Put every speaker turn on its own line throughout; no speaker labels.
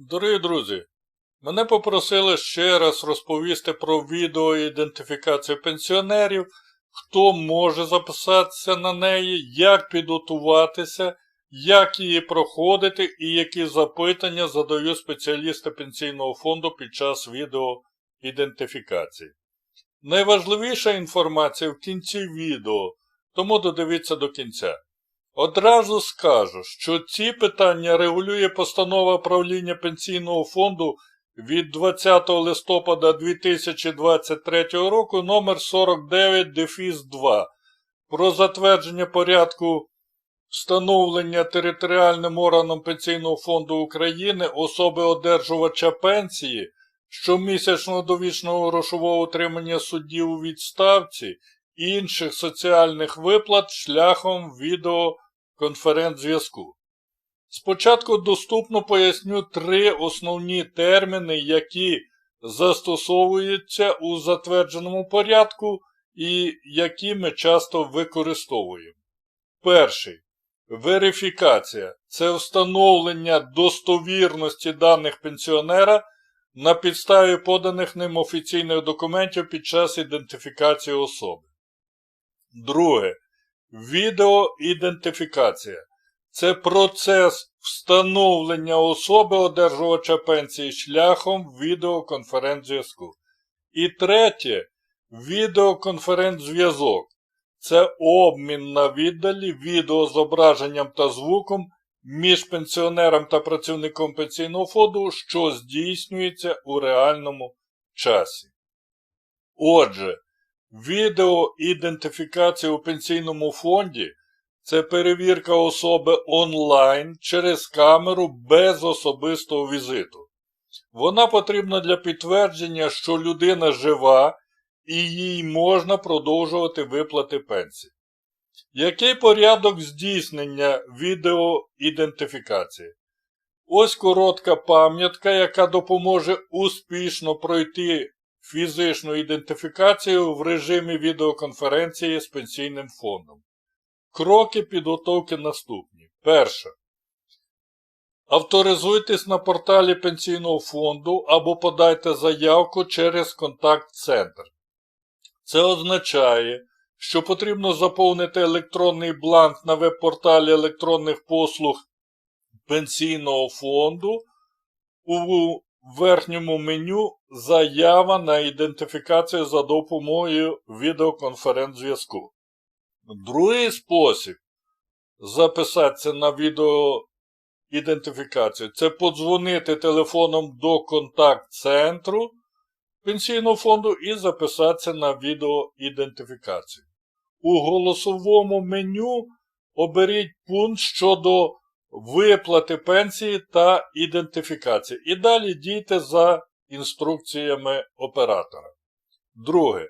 Дорогі друзі, мене попросили ще раз розповісти про відеоідентифікацію пенсіонерів, хто може записатися на неї, як підготуватися, як її проходити і які запитання задають спеціалісти пенсійного фонду під час відеоідентифікації. Найважливіша інформація в кінці відео, тому додивіться до кінця. Одразу скажу, що ці питання регулює постанова правління пенсійного фонду від 20 листопада 2023 року номер 49 дефіс 2 про затвердження порядку встановлення територіальним органом Пенсійного фонду України особи одержувача пенсії щомісячного довічного грошового утримання суддів у відставці інших соціальних виплат шляхом відеоконференц-зв'язку. Спочатку доступно поясню три основні терміни, які застосовуються у затвердженому порядку і які ми часто використовуємо. Перший верифікація це встановлення достовірності даних пенсіонера на підставі поданих ним офіційних документів під час ідентифікації особи. Друге. Відеоідентифікація. Це процес встановлення особи одержувача пенсії шляхом відеоконференц-зв'язку. І третє відеоконференц-зв'язок. Це обмін на віддалі відеозображенням та звуком між пенсіонером та працівником пенсійного фонду, що здійснюється у реальному часі. Отже, відеоідентифікація у пенсійному фонді це перевірка особи онлайн через камеру без особистого візиту. Вона потрібна для підтвердження, що людина жива і їй можна продовжувати виплати пенсії. Який порядок здійснення відеоідентифікації? Ось коротка пам'ятка, яка допоможе успішно пройти фізичну ідентифікацію в режимі відеоконференції з пенсійним фондом. Кроки підготовки наступні. Перше. Авторизуйтесь на порталі пенсійного фонду або подайте заявку через контакт-центр. Це означає, що потрібно заповнити електронний бланк на веб-порталі електронних послуг пенсійного фонду у верхньому меню Заява на ідентифікацію за допомогою відеоконференц-зв'язку. Другий спосіб записатися на відеоідентифікацію це подзвонити телефоном до контакт-центру пенсійного фонду і записатися на відеоідентифікацію. У голосовому меню оберіть пункт щодо виплати пенсії та ідентифікації. І далі дійте за інструкціями оператора. Друге.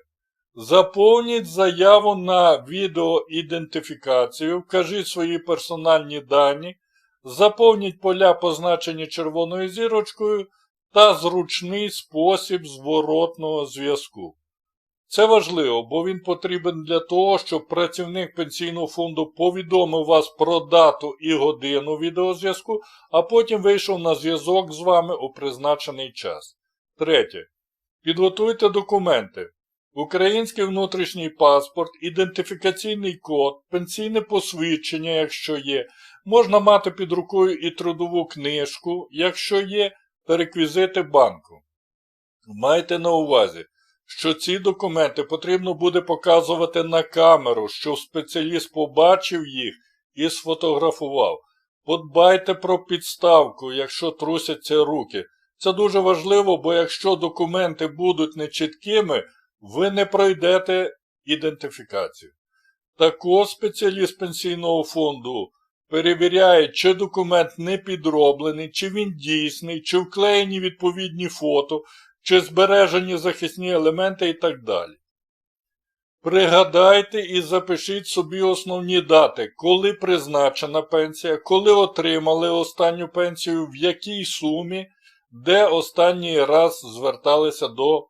Заповніть заяву на відеоідентифікацію, вкажіть свої персональні дані, заповніть поля, позначені червоною зірочкою та зручний спосіб зворотного зв'язку. Це важливо, бо він потрібен для того, щоб працівник пенсійного фонду повідомив вас про дату і годину відеозв'язку, а потім вийшов на зв'язок з вами у призначений час. Третє. Підготуйте документи. Український внутрішній паспорт, ідентифікаційний код, пенсійне посвідчення, якщо є, можна мати під рукою і трудову книжку, якщо є, та реквізити банку. Майте на увазі, що ці документи потрібно буде показувати на камеру, щоб спеціаліст побачив їх і сфотографував. Подбайте про підставку, якщо трусяться руки. Це дуже важливо, бо якщо документи будуть нечіткими, ви не пройдете ідентифікацію. Також спеціаліст пенсійного фонду перевіряє, чи документ не підроблений, чи він дійсний, чи вклеєні відповідні фото, чи збережені захисні елементи і так далі. Пригадайте і запишіть собі основні дати, коли призначена пенсія, коли отримали останню пенсію, в якій сумі, де останній раз зверталися до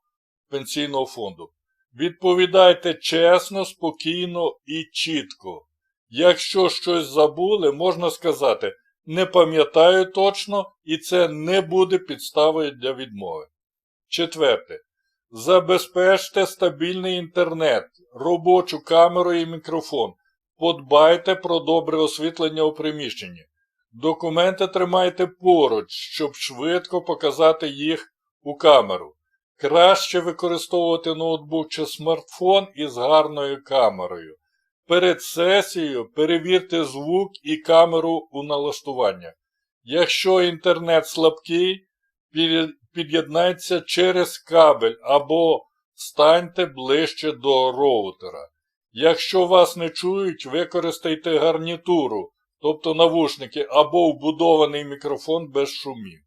пенсійного фонду. Відповідайте чесно, спокійно і чітко. Якщо щось забули, можна сказати, не пам'ятаю точно, і це не буде підставою для відмови. Четверте. Забезпечте стабільний інтернет, робочу камеру і мікрофон. Подбайте про добре освітлення у приміщенні. Документи тримайте поруч, щоб швидко показати їх у камеру. Краще використовувати ноутбук чи смартфон із гарною камерою. Перед сесією перевірте звук і камеру у налаштуваннях. Якщо інтернет слабкий, під'єднайтеся через кабель або станьте ближче до роутера. Якщо вас не чують, використайте гарнітуру, тобто навушники або вбудований мікрофон без шумів.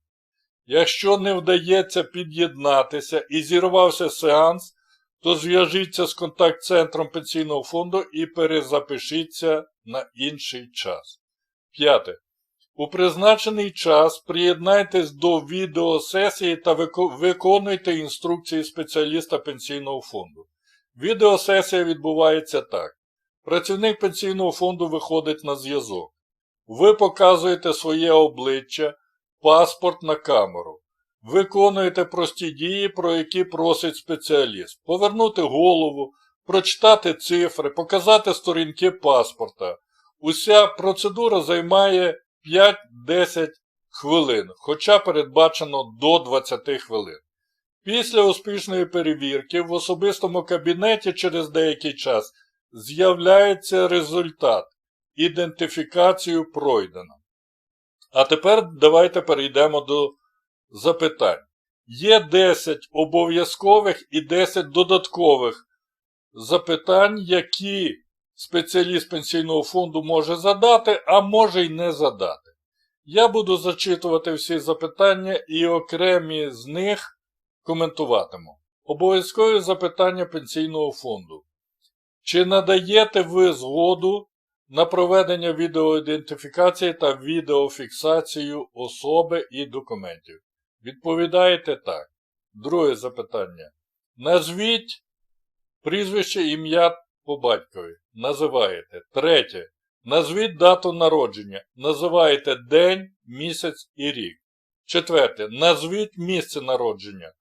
Якщо не вдається під'єднатися і зірвався сеанс, то зв'яжіться з контакт-центром пенсійного фонду і перезапишіться на інший час. П'яте. У призначений час приєднайтесь до відеосесії та виконуйте інструкції спеціаліста пенсійного фонду. Відеосесія відбувається так. Працівник пенсійного фонду виходить на зв'язок. Ви показуєте своє обличчя, паспорт на камеру. Виконуєте прості дії, про які просить спеціаліст. Повернути голову, прочитати цифри, показати сторінки паспорта. Уся процедура займає 5-10 хвилин, хоча передбачено до 20 хвилин. Після успішної перевірки в особистому кабінеті через деякий час з'являється результат. Ідентифікацію пройдено. А тепер давайте перейдемо до запитань. Є 10 обов'язкових і 10 додаткових запитань, які спеціаліст пенсійного фонду може задати, а може й не задати. Я буду зачитувати всі запитання і окремі з них коментуватиму. Обов'язкові запитання пенсійного фонду. Чи надаєте ви згоду на проведення відеоідентифікації та відеофіксацію особи і документів? Відповідаєте так. Друге запитання. Назвіть прізвище ім'я по батькові. Називаєте. Третє. Назвіть дату народження. Називаєте день, місяць і рік. Четверте. Назвіть місце народження.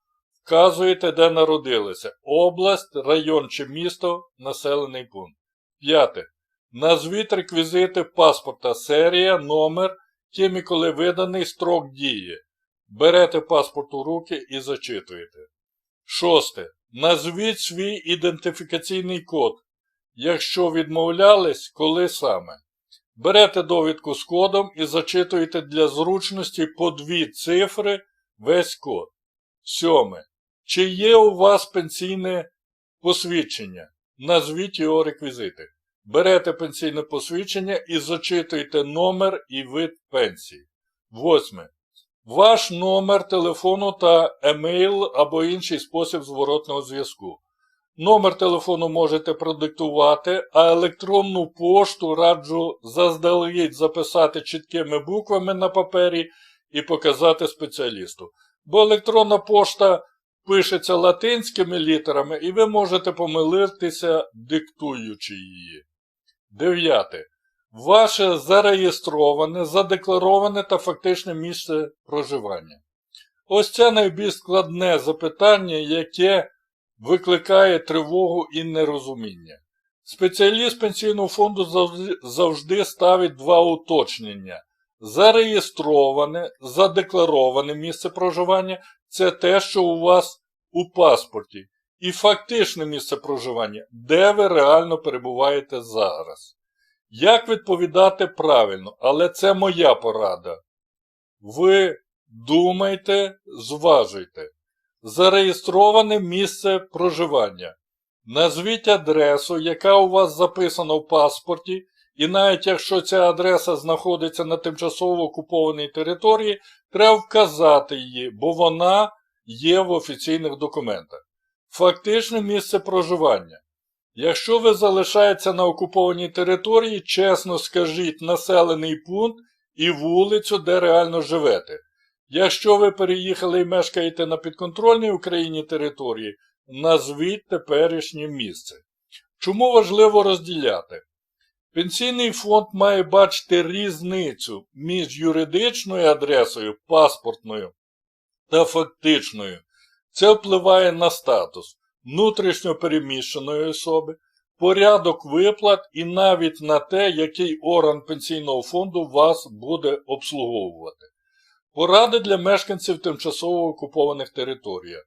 Вказуєте, де народилися. Область, район чи місто, населений пункт. П'яте. Назвіть реквізити паспорта, серія, номер, ким і коли виданий строк дії. Берете паспорт у руки і зачитуєте. Шосте. Назвіть свій ідентифікаційний код. Якщо відмовлялись, коли саме. Берете довідку з кодом і зачитуєте для зручності по дві цифри весь код. Сьоме. Чи є у вас пенсійне посвідчення? Назвіть його реквізити. Берете пенсійне посвідчення і зачитуєте номер і вид пенсії. Восьме. Ваш номер телефону та емейл або інший спосіб зворотного зв'язку. Номер телефону можете продиктувати, а електронну пошту раджу заздалегідь записати чіткими буквами на папері і показати спеціалісту. Бо електронна пошта пишеться латинськими літерами, і ви можете помилитися, диктуючи її. Дев'яте. Ваше зареєстроване, задеклароване та фактичне місце проживання. Ось це найбільш складне запитання, яке викликає тривогу і нерозуміння. Спеціаліст пенсійного фонду завжди, ставить два уточнення. Зареєстроване, задеклароване місце проживання це те, що у вас у паспорті. І фактичне місце проживання, де ви реально перебуваєте зараз. Як відповідати правильно, але це моя порада. Ви думайте, зважуйте. Зареєстроване місце проживання. Назвіть адресу, яка у вас записана в паспорті, і навіть якщо ця адреса знаходиться на тимчасово окупованій території, треба вказати її, бо вона є в офіційних документах. Фактичне місце проживання. Якщо ви залишаєтеся на окупованій території, чесно скажіть населений пункт і вулицю, де реально живете. Якщо ви переїхали і мешкаєте на підконтрольній Україні території, назвіть теперішнє місце. Чому важливо розділяти? Пенсійний фонд має бачити різницю між юридичною адресою паспортною та фактичною. Це впливає на статус внутрішньо переміщеної особи, порядок виплат і навіть на те, який орган пенсійного фонду вас буде обслуговувати. Поради для мешканців тимчасово окупованих територіях.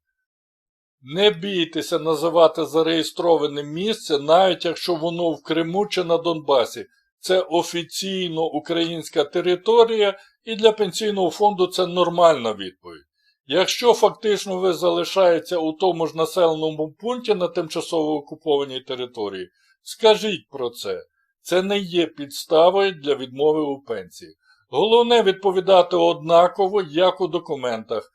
Не бійтеся називати зареєстроване місце, навіть якщо воно в Криму чи на Донбасі. Це офіційно українська територія, і для пенсійного фонду це нормальна відповідь. Якщо фактично ви залишаєтеся у тому ж населеному пункті на тимчасово окупованій території, скажіть про це. Це не є підставою для відмови у пенсії. Головне відповідати однаково, як у документах,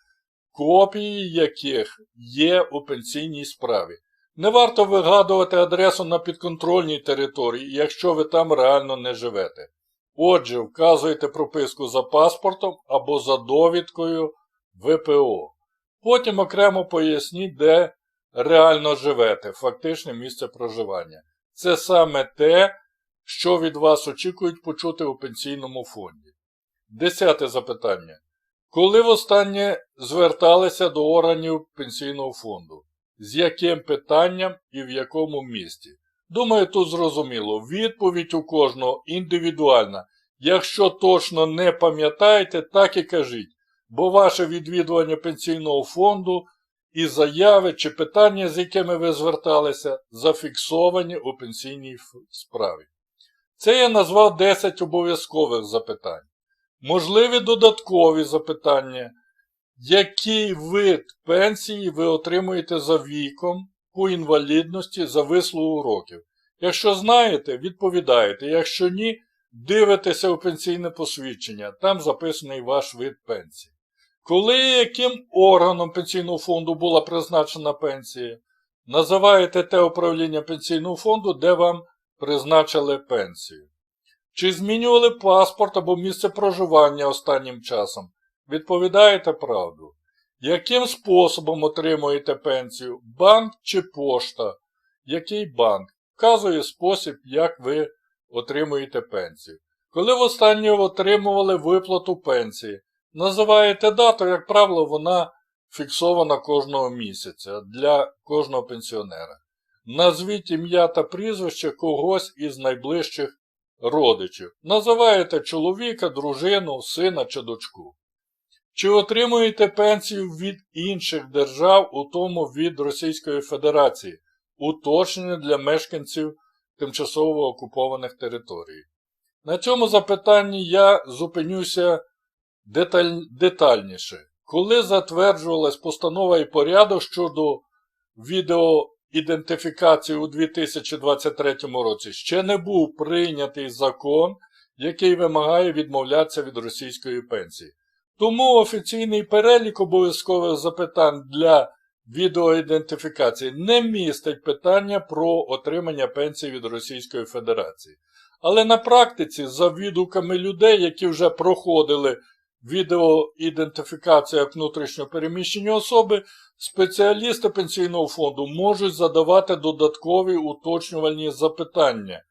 копії яких є у пенсійній справі. Не варто вигадувати адресу на підконтрольній території, якщо ви там реально не живете. Отже, вказуйте прописку за паспортом або за довідкою ВПО. Потім окремо поясніть, де реально живете, фактичне місце проживання. Це саме те, що від вас очікують почути у пенсійному фонді. Десяте запитання. Коли востаннє зверталися до органів пенсійного фонду? З яким питанням і в якому місті? Думаю, тут зрозуміло. Відповідь у кожного індивідуальна. Якщо точно не пам'ятаєте, так і кажіть, бо ваше відвідування пенсійного фонду і заяви чи питання, з якими ви зверталися, зафіксовані у пенсійній справі. Це я назвав 10 обов'язкових запитань. Можливі додаткові запитання, який вид пенсії ви отримуєте за віком по інвалідності за вислугу років. Якщо знаєте, відповідаєте. Якщо ні, дивитеся у пенсійне посвідчення, там записаний ваш вид пенсії. Коли і яким органом пенсійного фонду була призначена пенсія, називаєте те управління пенсійного фонду, де вам призначили пенсію. Чи змінювали паспорт або місце проживання останнім часом? Відповідаєте правду. Яким способом отримуєте пенсію? Банк чи пошта? Який банк? Вказує спосіб, як ви отримуєте пенсію. Коли востаннє отримували виплату пенсії, називаєте дату, як правило, вона фіксована кожного місяця для кожного пенсіонера. Назвіть ім'я та прізвище когось із найближчих родичів. Називаєте чоловіка, дружину, сина чи дочку. Чи отримуєте пенсію від інших держав, у тому від Російської Федерації, уточнення для мешканців тимчасово окупованих територій? На цьому запитанні я зупинюся деталь... детальніше. Коли затверджувалась постанова і порядок щодо відеоідентифікації у 2023 році, ще не був прийнятий закон, який вимагає відмовлятися від російської пенсії. Тому офіційний перелік обов'язкових запитань для відеоідентифікації не містить питання про отримання пенсії від Російської Федерації. Але на практиці, за відгуками людей, які вже проходили відеоідентифікацію як внутрішньопереміщені особи, спеціалісти пенсійного фонду можуть задавати додаткові уточнювальні запитання.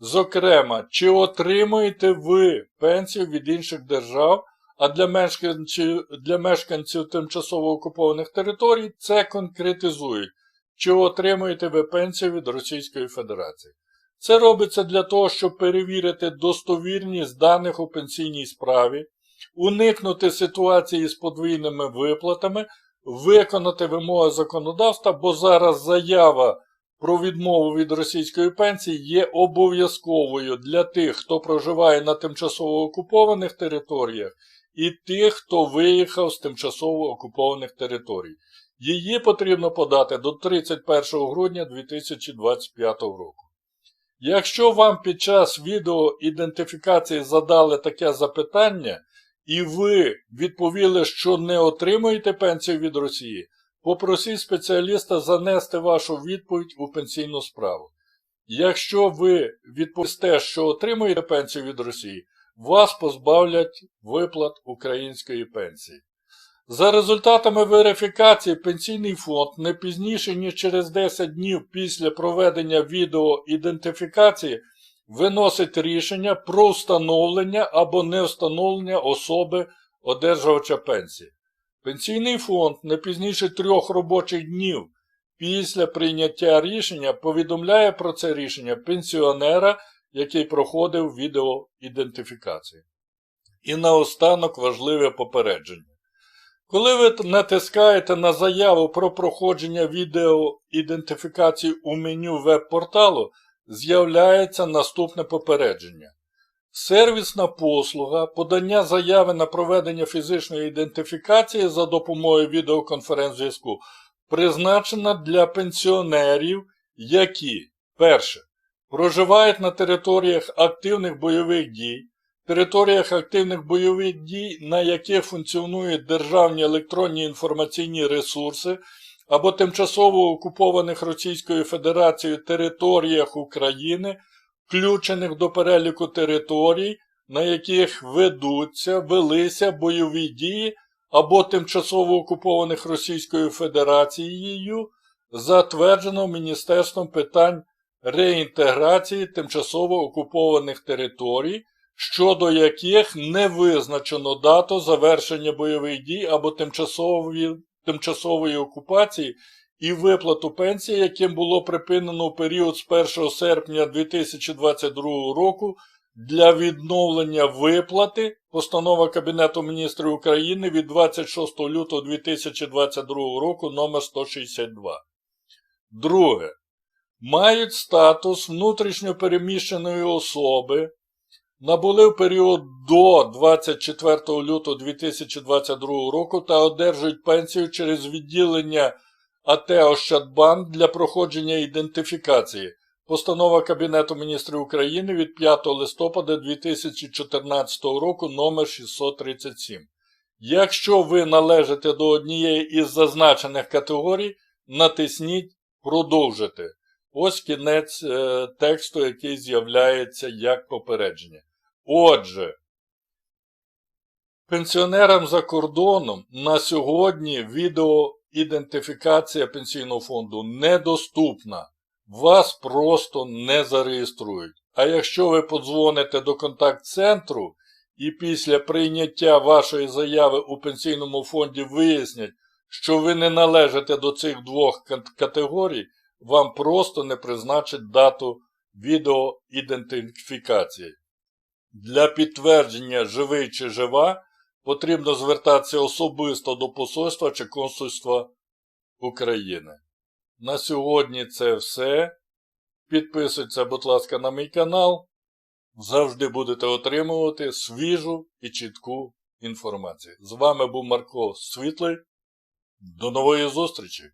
Зокрема, чи отримуєте ви пенсію від інших держав? А для мешканців, для мешканців тимчасово окупованих територій це конкретизують, чи отримуєте ви пенсію від Російської Федерації. Це робиться для того, щоб перевірити достовірність даних у пенсійній справі, уникнути ситуації з подвійними виплатами, виконати вимоги законодавства, бо зараз заява про відмову від російської пенсії є обов'язковою для тих, хто проживає на тимчасово окупованих територіях і тих, хто виїхав з тимчасово окупованих територій. Її потрібно подати до 31 грудня 2025 року. Якщо вам під час відеоідентифікації задали таке запитання, і ви відповіли, що не отримуєте пенсію від Росії, попросіть спеціаліста занести вашу відповідь у пенсійну справу. Якщо ви відповісте, що отримуєте пенсію від Росії, вас позбавлять виплат української пенсії. За результатами верифікації пенсійний фонд не пізніше, ніж через 10 днів після проведення відеоідентифікації виносить рішення про встановлення або не встановлення особи одержувача пенсії. Пенсійний фонд не пізніше трьох робочих днів після прийняття рішення повідомляє про це рішення пенсіонера, який проходив відеоідентифікацію. І наостанок важливе попередження. Коли ви натискаєте на заяву про проходження відеоідентифікації у меню веб-порталу, з'являється наступне попередження. Сервісна послуга подання заяви на проведення фізичної ідентифікації за допомогою відеоконференц-зв'язку призначена для пенсіонерів, які перше. Проживають на територіях активних бойових дій, територіях активних бойових дій, на яких функціонують державні електронні інформаційні ресурси або тимчасово окупованих Російською Федерацією територіях України, включених до переліку територій, на яких ведуться, велися бойові дії або тимчасово окупованих Російською Федерацією, затверджено Міністерством питань реінтеграції тимчасово окупованих територій, щодо яких не визначено дату завершення бойових дій або тимчасової, тимчасової окупації і виплату пенсії, яким було припинено у період з 1 серпня 2022 року для відновлення виплати Постанова Кабінету міністрів України від 26 лютого 2022 року номер 162. Друге. Мають статус внутрішньопереміщеної особи, набули в період до 24 лютого 2022 року та одержують пенсію через відділення АТ Ощадбанк для проходження ідентифікації. Постанова Кабінету міністрів України від 5 листопада 2014 року номер 637. Якщо ви належите до однієї із зазначених категорій, натисніть Продовжити. Ось кінець е, тексту, який з'являється як попередження. Отже, пенсіонерам за кордоном на сьогодні відеоідентифікація пенсійного фонду недоступна. Вас просто не зареєструють. А якщо ви подзвоните до контакт-центру і після прийняття вашої заяви у пенсійному фонді вияснять, що ви не належите до цих двох категорій, вам просто не призначать дату відеоідентифікації. Для підтвердження живий чи жива потрібно звертатися особисто до посольства чи консульства України. На сьогодні це все. Підписуйтесь, будь ласка, на мій канал. Завжди будете отримувати свіжу і чітку інформацію. З вами був Марко Світлий. До нової зустрічі!